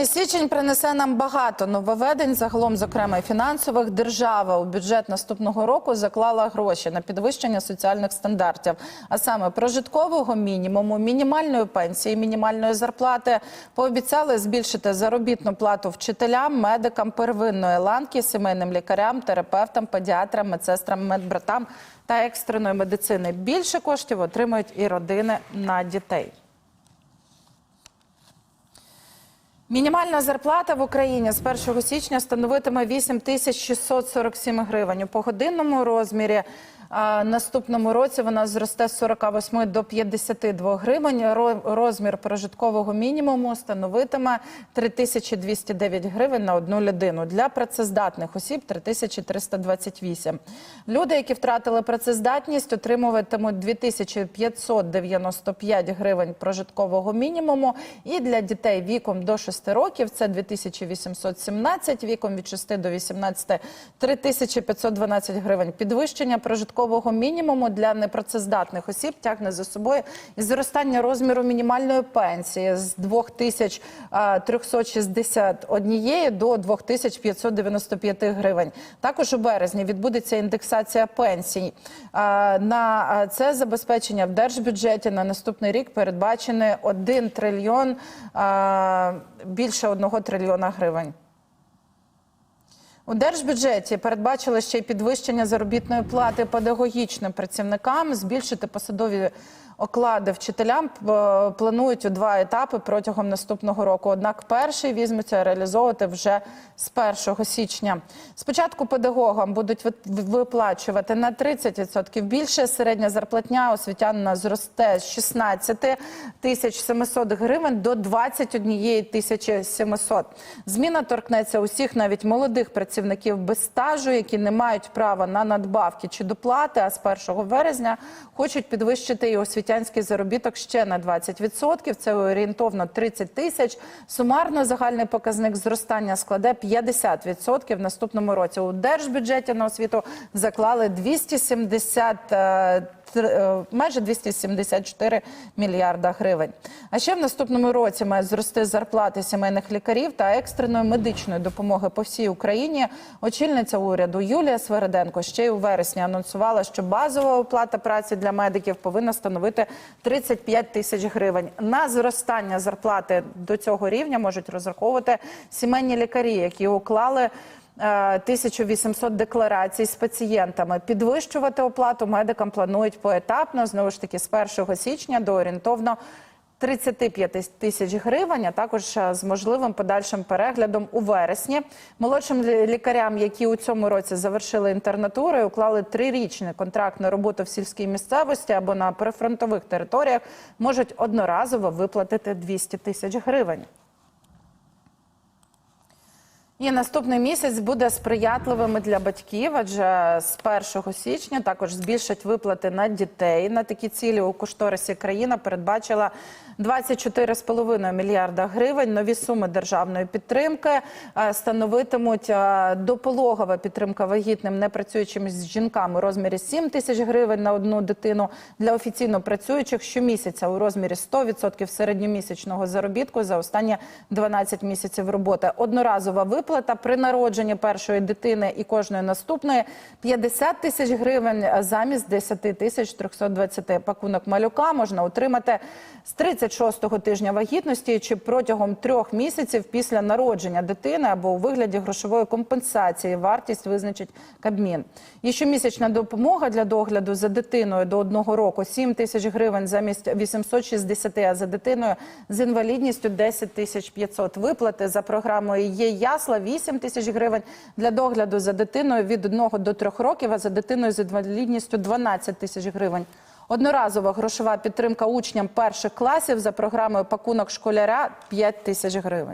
і січень принесе нам багато нововведень. Загалом, зокрема, і фінансових держава у бюджет наступного року заклала гроші на підвищення соціальних стандартів, а саме прожиткового мінімуму, мінімальної пенсії, мінімальної зарплати. Пообіцяли збільшити заробітну плату вчителям, медикам первинної ланки, сімейним лікарям, терапевтам, педіатрам, медсестрам, медбратам та екстреної медицини. Більше коштів отримують і родини на дітей. Мінімальна зарплата в Україні з 1 січня становитиме 8 тисяч 647 гривень. У погодинному розмірі наступному році вона зросте з 48 до 52 гривень. Розмір прожиткового мінімуму становитиме 3209 гривень на одну людину. Для працездатних осіб 3328. Люди, які втратили працездатність, отримуватимуть 2595 гривень прожиткового мінімуму. І для дітей віком до 6 років це 2817, віком від 6 до 18 – 3512 гривень. Підвищення прожиткового мінімуму для непрацездатних осіб тягне за собою і зростання розміру мінімальної пенсії з 2361 до 2595 гривень. Також у березні відбудеться індексація пенсій. На це забезпечення в держбюджеті на наступний рік передбачений 1 трильйон, більше 1 трильйона гривень. У держбюджеті передбачили ще й підвищення заробітної плати педагогічним працівникам, збільшити посадові оклади вчителям е, планують у два етапи протягом наступного року. Однак перший візьмуться реалізовувати вже з 1 січня. Спочатку педагогам будуть виплачувати на 30% більше. Середня зарплатня освітянина зросте з 16 тисяч 700 гривень до 21 тисячі 700. Зміна торкнеться усіх, навіть молодих працівників без стажу, які не мають права на надбавки чи доплати. А з 1 березня хочуть підвищити і освітянський заробіток ще на 20%. Це орієнтовно 30 тисяч. Сумарно загальний показник зростання складе 50% в наступному році. У держбюджеті на освіту заклали 270 е, тр- е, майже 274 мільярда гривень. А ще в наступному році мають зрости зарплати сімейних лікарів та екстреної медичної допомоги по всій Україні. Очільниця уряду Юлія Свереденко ще й у вересні анонсувала, що базова оплата праці для медиків повинна становити 35 тисяч гривень. На зростання зарплати до цього рівня можуть розраховувати сімейні лікарі, які уклали. Е, 1800 декларацій з пацієнтами. Підвищувати оплату медикам планують поетапно, знову ж таки, з 1 січня до орієнтовно 35 тисяч гривень, а також е, з можливим подальшим переглядом у вересні. Молодшим лікарям, які у цьому році завершили інтернатуру, і уклали трирічний контракт на роботу в сільській місцевості або на прифронтових територіях, можуть одноразово виплатити 200 тисяч гривень. І наступний місяць буде сприятливим для батьків, адже з 1 січня також збільшать виплати на дітей. На такі цілі у кошторисі країна передбачила 24,5 мільярда гривень. Нові суми державної підтримки е, становитимуть е, допологова підтримка вагітним непрацюючим з жінками у розмірі 7 тисяч гривень на одну дитину для офіційно працюючих щомісяця у розмірі 100% середньомісячного заробітку за останні 12 місяців роботи. Одноразова виплата при народженні першої дитини і кожної наступної 50 тисяч гривень замість 10 тисяч 320. Пакунок малюка можна отримати з 36-го тижня вагітності чи протягом трьох місяців після народження дитини або у вигляді грошової компенсації. Вартість визначить Кабмін. І щомісячна допомога для догляду за дитиною до одного року 7 тисяч гривень замість 860, а за дитиною з інвалідністю 10 тисяч 500. Виплати за програмою є ясла 8 тисяч гривень для догляду за дитиною від 1 до 3 років, а за дитиною з інвалідністю 12 тисяч гривень. Одноразова грошова підтримка учням перших класів за програмою пакунок школяря 5 тисяч гривень.